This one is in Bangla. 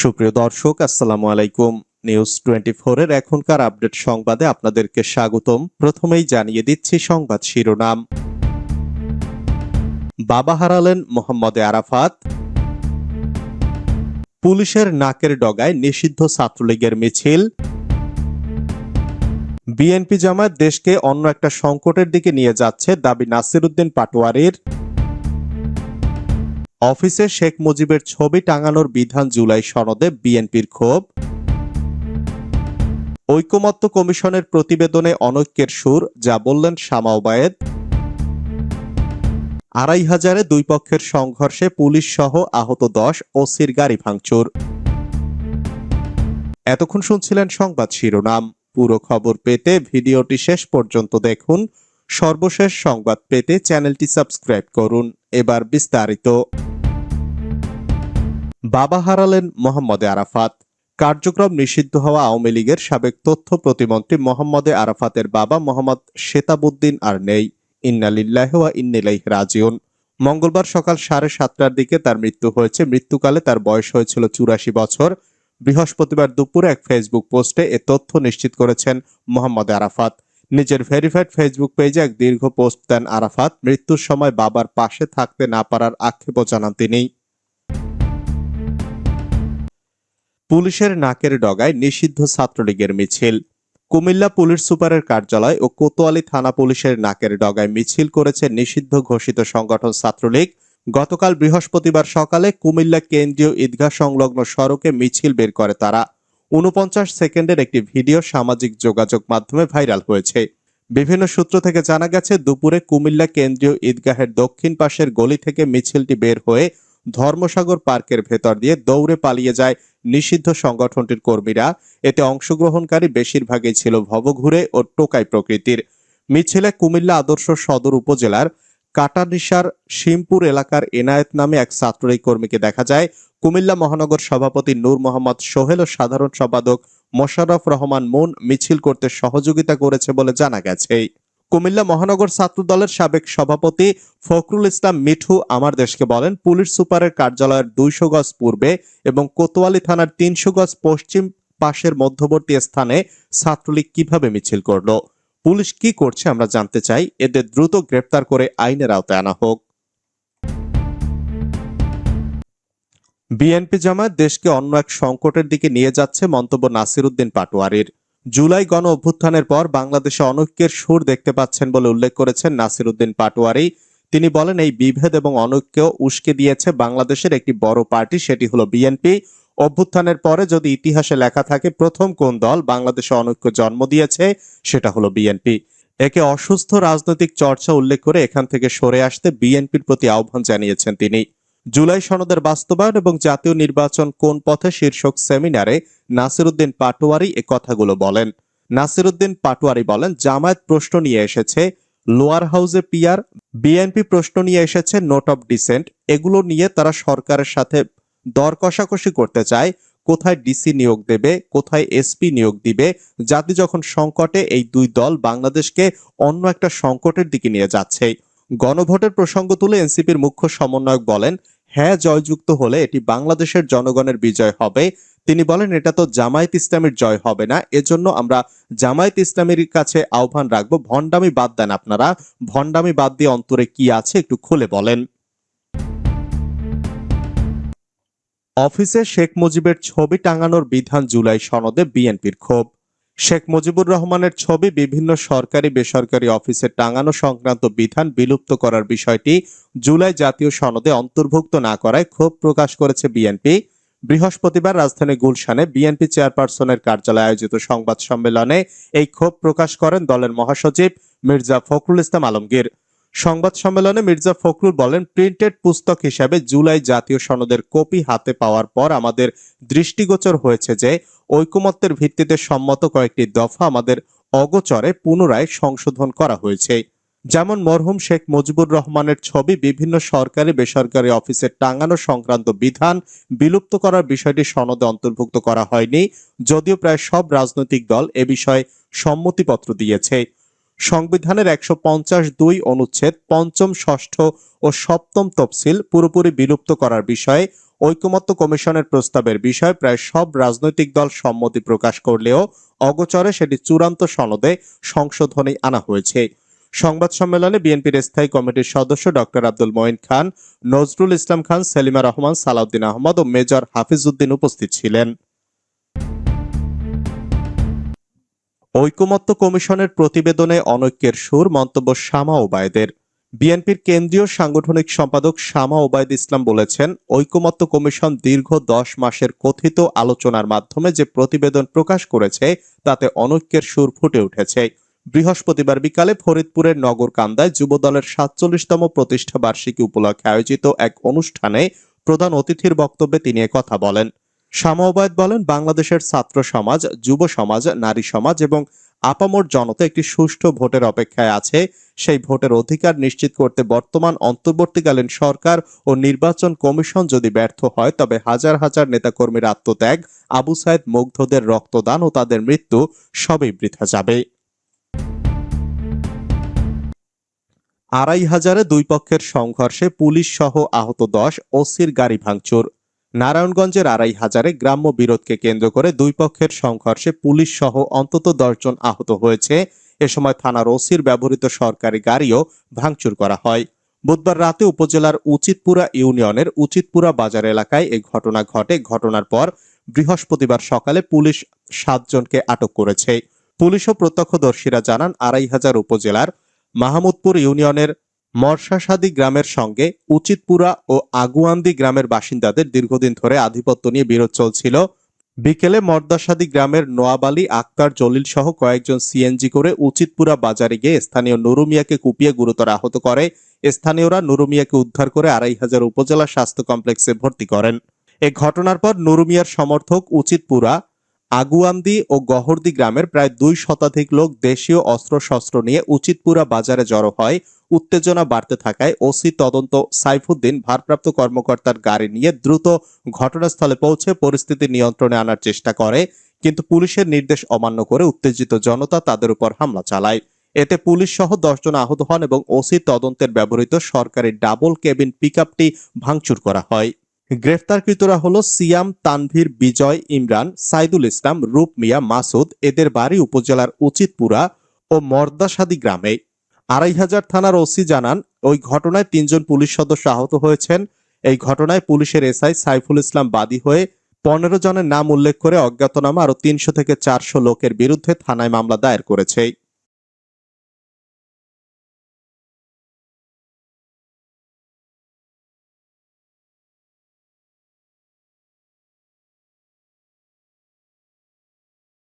সুপ্রিয় দর্শক, আসসালামু আলাইকুম। নিউজ টোয়েন্টি এর এখনকার আপডেট সংবাদে আপনাদেরকে স্বাগতম। প্রথমেই জানিয়ে দিচ্ছি সংবাদ শিরোনাম। বাবা হারালেন মোহাম্মদে আরাফাত। পুলিশের নাকের ডগায় নিষিদ্ধ ছাত্রলীগের মিছিল। বিএনপি জামায়াত দেশকে অন্য একটা সংকটের দিকে নিয়ে যাচ্ছে দাবি নাসিরুদ্দিন পাটোয়ারির। অফিসে শেখ মুজিবের ছবি টাঙানোর বিধান জুলাই সনদে বিএনপির ক্ষোভ। ঐকমত্য কমিশনের প্রতিবেদনে অনৈক্যের সুর, যা বললেন শামাওবায়েদ আড়াই হাজারে দুই পক্ষের সংঘর্ষে পুলিশ সহ আহত দশ ওসির গাড়ি ভাঙচুর। এতক্ষণ শুনছিলেন সংবাদ শিরোনাম। পুরো খবর পেতে ভিডিওটি শেষ পর্যন্ত দেখুন। সর্বশেষ সংবাদ পেতে চ্যানেলটি সাবস্ক্রাইব করুন। এবার বিস্তারিত। বাবা হারালেন মোহাম্মদে আরাফাত। কার্যক্রম নিষিদ্ধ হওয়া আওয়ামী লীগের সাবেক তথ্য প্রতিমন্ত্রী মোহাম্মদে আরাফাতের বাবা মোহাম্মদ শেতাবুদ্দিন আর নেই। ইন্নালিল্লাহ ওয়া ইন্নিলাইহ রাজিউন। মঙ্গলবার সকাল সাড়ে সাতটার দিকে তার মৃত্যু হয়েছে। মৃত্যুকালে তার বয়স হয়েছিল চুরাশি বছর। বৃহস্পতিবার দুপুরে এক ফেসবুক পোস্টে এ তথ্য নিশ্চিত করেছেন মোহাম্মদ আরাফাত। নিজের ভেরিফাইড ফেসবুক পেজে এক দীর্ঘ পোস্ট দেন আরাফাত। মৃত্যুর সময় বাবার পাশে থাকতে না পারার আক্ষেপও জানান তিনি। পুলিশের নাকের ডগায় নিষিদ্ধ ছাত্রলীগের মিছিল। কুমিল্লা পুলিশ সুপারের কার্যালয় ও কোতোয়ালি থানা পুলিশের নাকের ডগায় মিছিল করেছে নিষিদ্ধ ঘোষিত সংগঠন ছাত্রলীগ। গতকাল বৃহস্পতিবার সকালে কুমিল্লা কেন্দ্রীয় ঈদগাহ সংলগ্ন সড়কে মিছিল বের করে তারা। উনপঞ্চাশ সেকেন্ডের একটি ভিডিও সামাজিক যোগাযোগ মাধ্যমে ভাইরাল হয়েছে। বিভিন্ন সূত্র থেকে জানা গেছে, দুপুরে কুমিল্লা কেন্দ্রীয় ঈদগাহের দক্ষিণ পাশের গলি থেকে মিছিলটি বের হয়ে ধর্মসাগর পার্কের ভেতর দিয়ে দৌড়ে পালিয়ে যায় নিষিদ্ধ সংগঠনটির কর্মীরা এতে অংশগ্রহণকারী বেশিরভাগই ছিল ভবঘুরে ও টোকাই প্রকৃতির। মিছিলে কুমিল্লা আদর্শ সদর উপজেলার কাটানিসার শিমপুর এলাকার এনায়েত নামে এক ছাত্রলীগ কর্মীকে দেখা যায়। কুমিল্লা মহানগর সভাপতি নূর মোহাম্মদ সোহেল ও সাধারণ সম্পাদক মোশাররফ রহমান মুন মিছিল করতে সহযোগিতা করেছে বলে জানা গেছে। কুমিল্লা মহানগর ছাত্র দলের সাবেক সভাপতি ফখরুল ইসলাম মিঠু আমার দেশকে বলেন, পুলিশ সুপারের কার্যালয়ের দুইশো গজ পূর্বে এবং কোতোয়ালি থানার তিনশো গজ পশ্চিম পাশের মধ্যবর্তী স্থানে ছাত্রলীগ কীভাবে মিছিল করল? পুলিশ কি করছে আমরা জানতে চাই। এদের দ্রুত গ্রেপ্তার করে আইনের আওতায় আনা হোক। বিএনপি জামায়াত দেশকে অন্য এক সংকটের দিকে নিয়ে যাচ্ছে মন্তব্য নাসিরুদ্দিন পাটোয়ারির। জুলাই গণ অভ্যুত্থানের পর বাংলাদেশে অনৈক্যের সুর দেখতে পাচ্ছেন বলে উল্লেখ করেছেন নাসির উদ্দিন পাটোয়ারি। তিনি বলেন, এই বিভেদ এবং অনৈক্য উস্কে দিয়েছে বাংলাদেশের একটি বড় পার্টি, সেটি হলো বিএনপি। অভ্যুত্থানের পরে যদি ইতিহাসে লেখা থাকে, প্রথম কোন দল বাংলাদেশে অনৈক্য জন্ম দিয়েছে, সেটা হলো বিএনপি। একে অসুস্থ রাজনৈতিক চর্চা উল্লেখ করে এখান থেকে সরে আসতে বিএনপির প্রতি আহ্বান জানিয়েছেন তিনি। জুলাই সনদের বাস্তবায়ন এবং জাতীয় নির্বাচন কোন পথে শীর্ষক সেমিনারে নাসিরুদ্দিন পাটোয়ারি এ কথাগুলো বলেন। নাসিরুদ্দিন পাটোয়ারি বলেন, জামায়াত প্রশ্ন নিয়ে এসেছে, লোয়ার হাউসে পিয়ার বিএনপি প্রশ্ন নিয়ে এসেছে, নোট অফ ডিসেন্ট। এগুলো নিয়ে তারা সরকারের সাথে দর কষাকষি করতে চায়, কোথায় ডিসি নিয়োগ দেবে, কোথায় এসপি নিয়োগ দিবে। জাতি যখন সংকটে, এই দুই দল বাংলাদেশকে অন্য একটা সংকটের দিকে নিয়ে যাচ্ছে। গণভোটের প্রসঙ্গ তুলে এনসিপির মুখ্য সমন্বয়ক বলেন হ্যাঁ জয়যুক্ত হলে এটি বাংলাদেশের জনগণের বিজয় হবে। তিনি বলেন, এটা তো জামায়াত ইসলামের জয় হবে না। এজন্য আমরা জামায়াত ইসলামের কাছে আহ্বান রাখব। ভণ্ডামি বাদ দেন আপনারা। ভণ্ডামি বাদ দিয়ে অন্তরে কি আছে একটু খুলে বলেন। অফিসে শেখ মুজিবের ছবি টাঙানোর বিধান জুলাই সনদে বিএনপির ক্ষোভ। শেখ মুজিবুর রহমানের ছবি বিভিন্ন সরকারি, বেসরকারি অফিসে টাঙানো সংক্রান্ত বিধান বিলুপ্ত করার বিষয়টি জুলাই জাতীয় সনদে অন্তর্ভুক্ত না করায় ক্ষোভ প্রকাশ করেছে বিএনপি। বৃহস্পতিবার রাজধানী গুলশানে বিএনপি চেয়ারপারসনের কার্যালয়ে আয়োজিত সংবাদ সম্মেলনে এই ক্ষোভ প্রকাশ করেন দলের মহাসচিব মির্জা ফখরুল ইসলাম আলমগীর। সংবাদ সম্মেলনে মির্জা ফখরুল বলেন প্রিন্টেড পুস্তক হিসাবে জুলাই জাতীয় সনদের কপি হাতে পাওয়ার পর আমাদের দৃষ্টিগোচর হয়েছে যে, ঐকমত্যের ভিত্তিতে সম্মত কয়েকটি দফা আমাদের অগোচরে পুনরায় সংশোধন করা হয়েছে। যেমন মরহুম শেখ মুজিবুর রহমানের ছবি, বিভিন্ন সরকারি, বেসরকারি অফিসে টাঙানো সংক্রান্ত বিধান বিলুপ্ত করার বিষয়টি সনদে অন্তর্ভুক্ত করা হয়নি, যদিও প্রায় সব রাজনৈতিক দল এ বিষয়ে সম্মতিপত্র দিয়েছে। সংবিধানের একশো পঞ্চাশ দুই অনুচ্ছেদ পঞ্চম, ষষ্ঠ ও সপ্তম তফসিল পুরোপুরি বিলুপ্ত করার বিষয়ে ঐকমত্য কমিশনের প্রস্তাবের বিষয়ে প্রায় সব রাজনৈতিক দল সম্মতি প্রকাশ করলেও অগোচরে সেটি চূড়ান্ত সনদে সংশোধনী আনা হয়েছে। সংবাদ সম্মেলনে বিএনপির স্থায়ী কমিটির সদস্য ডক্টর আব্দুল মঈন খান, নজরুল ইসলাম খান, সেলিমা রহমান, সালাউদ্দিন আহমদ ও মেজর হাফিজউদ্দিন উপস্থিত ছিলেন। ঐকমত্য কমিশনের প্রতিবেদনে অনৈক্যের সুর, মন্তব্য শামা ওবায়দের। বিএনপির কেন্দ্রীয় সাংগঠনিক সম্পাদক শামা ওবায়দ ইসলাম বলেছেন, ঐকমত্য কমিশন দীর্ঘ দশ মাসের কথিত আলোচনার মাধ্যমে যে প্রতিবেদন প্রকাশ করেছে, তাতে অনৈক্যের সুর ফুটে উঠেছে। বৃহস্পতিবার বিকালে ফরিদপুরের নগরকান্দায় যুবদলের সাতচল্লিশতম প্রতিষ্ঠা বার্ষিকী উপলক্ষে আয়োজিত এক অনুষ্ঠানে প্রধান অতিথির বক্তব্যে তিনি কথা বলেন। শামা ওবায়দ বলেন বাংলাদেশের ছাত্র সমাজ, যুব সমাজ, নারী সমাজ এবং আপামর জনতা একটি সুষ্ঠু ভোটের অপেক্ষায় আছে। সেই ভোটের অধিকার নিশ্চিত করতে বর্তমান অন্তর্বর্তীকালীন সরকার ও নির্বাচন কমিশন যদি ব্যর্থ হয়, তবে হাজার হাজার নেতাকর্মীর আত্মত্যাগ, আবু সাইদ মুগ্ধদের রক্তদান ও তাদের মৃত্যু সবই বৃথা যাবে। আড়াই হাজারে দুই পক্ষের সংঘর্ষে পুলিশ সহ আহত দশ, ওসির গাড়ি ভাঙচুর। নারায়ণগঞ্জের আড়াই হাজারে গ্রাম্য বিরোধকে কেন্দ্র করে দুই পক্ষের সংঘর্ষে পুলিশ সহ অন্তত দশজন আহত হয়েছে। এ সময় থানার ওসির ব্যবহৃত সরকারি গাড়িও ভাঙচুর করা হয়। বুধবার রাতে উপজেলার উচিতপুরা ইউনিয়নের উচিতপুরা বাজার এলাকায় এই ঘটনা ঘটে। ঘটনার পর বৃহস্পতিবার সকালে পুলিশ সাতজনকে আটক করেছে। পুলিশ ও প্রত্যক্ষদর্শীরা জানান, আড়াই হাজার উপজেলার মাহমুদপুর ইউনিয়নের মর্শাসাদি গ্রামের সঙ্গে উচিতপুরা ও আগুয়ান্দি গ্রামের বাসিন্দাদের দীর্ঘদিন ধরে আধিপত্য নিয়ে বিরোধ চলছিল। বিকেলে মর্দাসাদি গ্রামের নোয়াব আক্তার জলিল সহ কয়েকজন সিএনজি করে উচিতপুরা বাজারে গিয়ে স্থানীয় নুরুমিয়াকে কুপিয়ে গুরুতর আহত করে। স্থানীয়রা নুরুমিয়াকে উদ্ধার করে আড়াই হাজার উপজেলা স্বাস্থ্য কমপ্লেক্সে ভর্তি করেন। এ ঘটনার পর নুরুমিয়ার সমর্থক উচিতপুরা আগুয়ান্দি ও গহরদি গ্রামের প্রায় দুই শতাধিক লোক দেশীয় অস্ত্রশস্ত্র নিয়ে উচিতপুরা বাজারে জড়ো হয়। উত্তেজনা বাড়তে থাকায় ওসি তদন্ত সাইফুদ্দিন ভারপ্রাপ্ত কর্মকর্তার গাড়ি নিয়ে দ্রুত ঘটনাস্থলে পৌঁছে পরিস্থিতি নিয়ন্ত্রণে আনার চেষ্টা করে, কিন্তু পুলিশের নির্দেশ অমান্য করে উত্তেজিত জনতা তাদের উপর হামলা চালায়। এতে পুলিশ সহ দশজন আহত হন এবং ওসি তদন্তের ব্যবহৃত সরকারি ডাবল কেবিন পিকআপটি ভাঙচুর করা হয়। গ্রেফতারকৃতরা হলো সিয়াম, তানভীর, বিজয়, ইমরান, সাইদুল ইসলাম, রূপ মিয়া, মাসুদ, এদের বাড়ি উপজেলার উচিতপুরা ও মর্দাসাদি গ্রামে। আড়াই হাজার থানার ওসি জানান, ওই ঘটনায় তিনজন পুলিশ সদস্য আহত হয়েছেন। এই ঘটনায় পুলিশের এসআই সাইফুল ইসলাম বাদী হয়ে পনেরো জনের নাম উল্লেখ করে অজ্ঞাতনামা আরও তিনশো থেকে চারশো লোকের বিরুদ্ধে থানায় মামলা দায়ের করেছে।